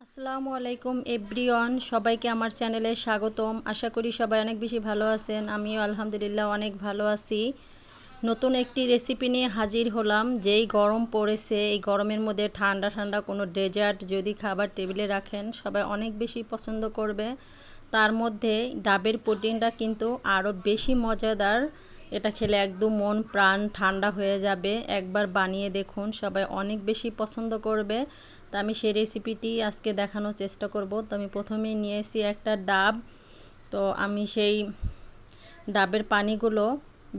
আসসালামু আলাইকুম, এভরিওয়ান। সবাইকে আমার চ্যানেলে স্বাগতম। আশা করি সবাই অনেক বেশি ভালো আছেন। আমিও আলহামদুলিল্লাহ অনেক ভালো আছি। নতুন একটি রেসিপি নিয়ে হাজির হলাম। যেই গরম পড়েছে, এই গরমের মধ্যে ঠান্ডা ঠান্ডা কোনো ডেজার্ট যদি খাবার টেবিলে রাখেন, সবাই অনেক বেশি পছন্দ করবে। তার মধ্যে ডাবের প্রোটিনটা কিন্তু আরও বেশি মজাদার। এটা খেলে একদম মন, প্রাণ ঠান্ডা হয়ে যাবে। একবার বানিয়ে দেখুন, সবাই অনেক বেশি পছন্দ করবে। তো আমি সেই রেসিপিটি আজকে দেখানোর চেষ্টা করব। তো আমি প্রথমেই নিয়েছি একটা ডাব। তো আমি সেই ডাবের পানিগুলো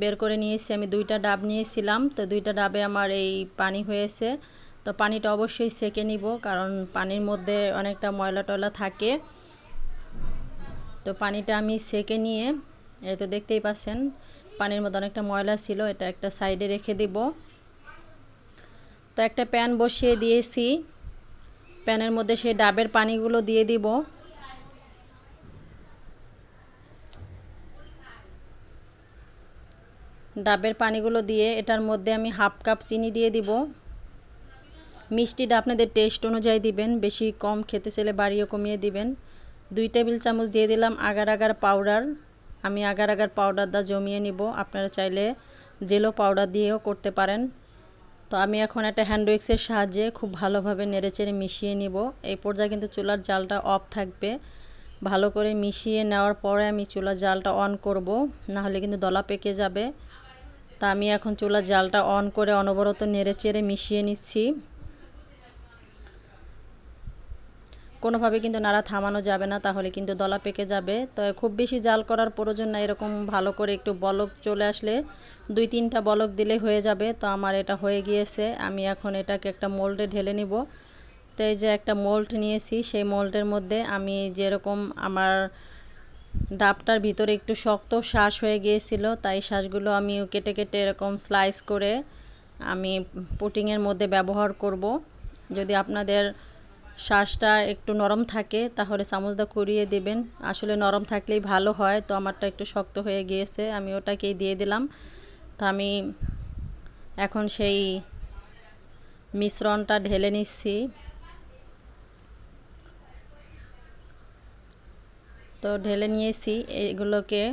বের করে নিয়েছি আমি দুইটা ডাব নিয়েছিলাম তো দুইটা ডাবে আমার এই পানি হয়েছে। তো পানিটা অবশ্যই সেকে নিব কারণ পানির মধ্যে অনেকটা ময়লা টয়লা থাকে। তো পানিটা আমি সেকে নিয়ে, এই তো দেখতেই পাচ্ছেন, পানির মধ্যে অনেকটা ময়লা ছিল, এটা একটা সাইডে রেখে দিব। তো একটা প্যান বসিয়ে দিয়েছি। প্যানের মধ্যে সেই ডাবের পানিগুলো দিয়ে দিব। ডাবের পানিগুলো দিয়ে এটার মধ্যে আমি হাফ কাপ চিনি দিয়ে দিব। মিষ্টিটা আপনাদের টেস্ট অনুযায়ী দিবেন, বেশি কম খেতে চাইলে বাড়িও কমিয়ে দিবেন। দুই টেবিল চামচ দিয়ে দিলাম আগার আগার পাউডার। আমি আগার আগার পাউডারটা জমিয়ে নিব। আপনারা চাইলে জেলো পাউডার দিয়েও করতে পারেন। তো আমি এখন একটা হ্যান্ড উইক্সের সাহায্যে খুব ভালোভাবে নেড়েচেড়ে মিশিয়ে নিব। এই পর্যায়ে কিন্তু চুলার জালটা অফ থাকবে। ভালো করে মিশিয়ে নেওয়ার পরে আমি চুলার জালটা অন করব না হলে কিন্তু দলা পেকে যাবে। তা আমি এখন চুলার জালটা অন করে অনবরত নেড়েচেড়ে মিশিয়ে নিচ্ছি। কোনোভাবে কিন্তু নাড়া থামানো যাবে না, তাহলে কিন্তু দলা পেকে যাবে। তো খুব বেশি জাল করার প্রয়োজন না, এরকম ভালো করে একটু বলক চলে আসলে দুই তিনটা বলক দিলে হয়ে যাবে। তো আমার এটা হয়ে গিয়েছে, আমি এখন এটাকে একটা মোল্ডে ঢেলে নিব। তো এই যে একটা মোল্ড নিয়েছি, সেই মোল্ডের মধ্যে আমি যেরকম আমার ডাবটার ভিতরে একটু শক্ত শ্বাস হয়ে গিয়েছিল, তাই শ্বাসগুলো আমি কেটে কেটে এরকম স্লাইস করে আমি পুটিংয়ের মধ্যে ব্যবহার করব। যদি আপনাদের শ্বাসটা একটু নরম থাকে, তাহলে চামচটা করিয়ে দেবেন। আসলে নরম থাকলেই ভালো হয়, তো আমারটা একটু শক্ত হয়ে গিয়েছে, আমি ওটাকেই দিয়ে দিলাম। তো আমি এখন সেই মিশ্রণটা ঢেলে নিচ্ছি। তো ঢেলে নিয়েছি, এগুলোকে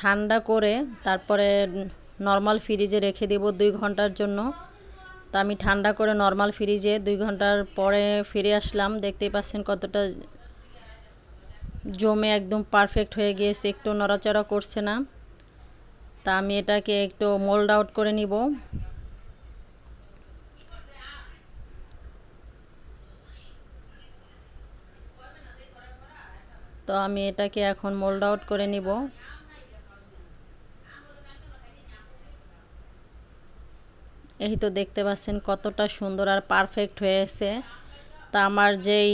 ঠান্ডা করে তারপরে নর্মাল ফ্রিজে রেখে দেব দুই ঘণ্টার জন্য। তো আমি ঠান্ডা করে নর্মাল ফ্রিজে দুই ঘণ্টার পরে ফিরে আসলাম। দেখতেই পাচ্ছেন কতটা জমে একদম পারফেক্ট হয়ে গিয়েছে, একটু নড়াচড়া করছে না। তা আমি এটাকে একটু মোল্ড আউট করে নিব। তো আমি এটাকে এখন মোল্ড আউট করে নিব। এই তো দেখতে পাচ্ছেন কতটা সুন্দর আর পারফেক্ট হয়েছে। তা আমার যেই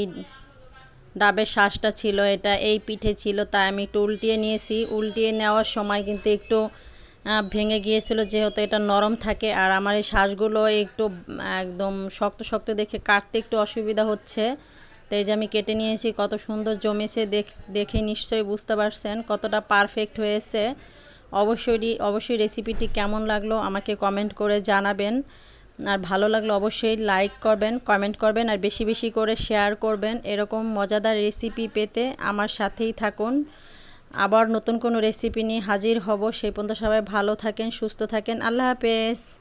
ডাবের শ্বাসটা ছিল, এটা এই পিঠে ছিল, তাই আমি একটু উল্টিয়ে নিয়েছি। উল্টিয়ে নেওয়ার সময় কিন্তু একটু ভেঙে গিয়েছিল, যেহেতু এটা নরম থাকে। আর আমার এই শ্বাসগুলো একটু, একদম শক্ত শক্ত দেখে কাটতে একটু অসুবিধা হচ্ছে। তো এই যে আমি কেটে নিয়েছি, কত সুন্দর জমেছে, দেখে নিশ্চয়ই বুঝতে পারছেন কতটা পারফেক্ট হয়েছে। অবশ্যই অবশ্যই রেসিপিটি কেমন লাগল আমাকে কমেন্ট করে জানাবেন। আর ভালো লাগলে অবশ্যই লাইক করবেন কমেন্ট করবেন, আর বেশি বেশি করে শেয়ার করবেন। এরকম মজাদার রেসিপি পেতে আমার সাথেই থাকুন। আবার নতুন কোনো রেসিপি নিয়ে হাজির হব। সেই পর্যন্ত সবাই ভালো থাকেন, সুস্থ থাকেন। আল্লাহ হাফেজ।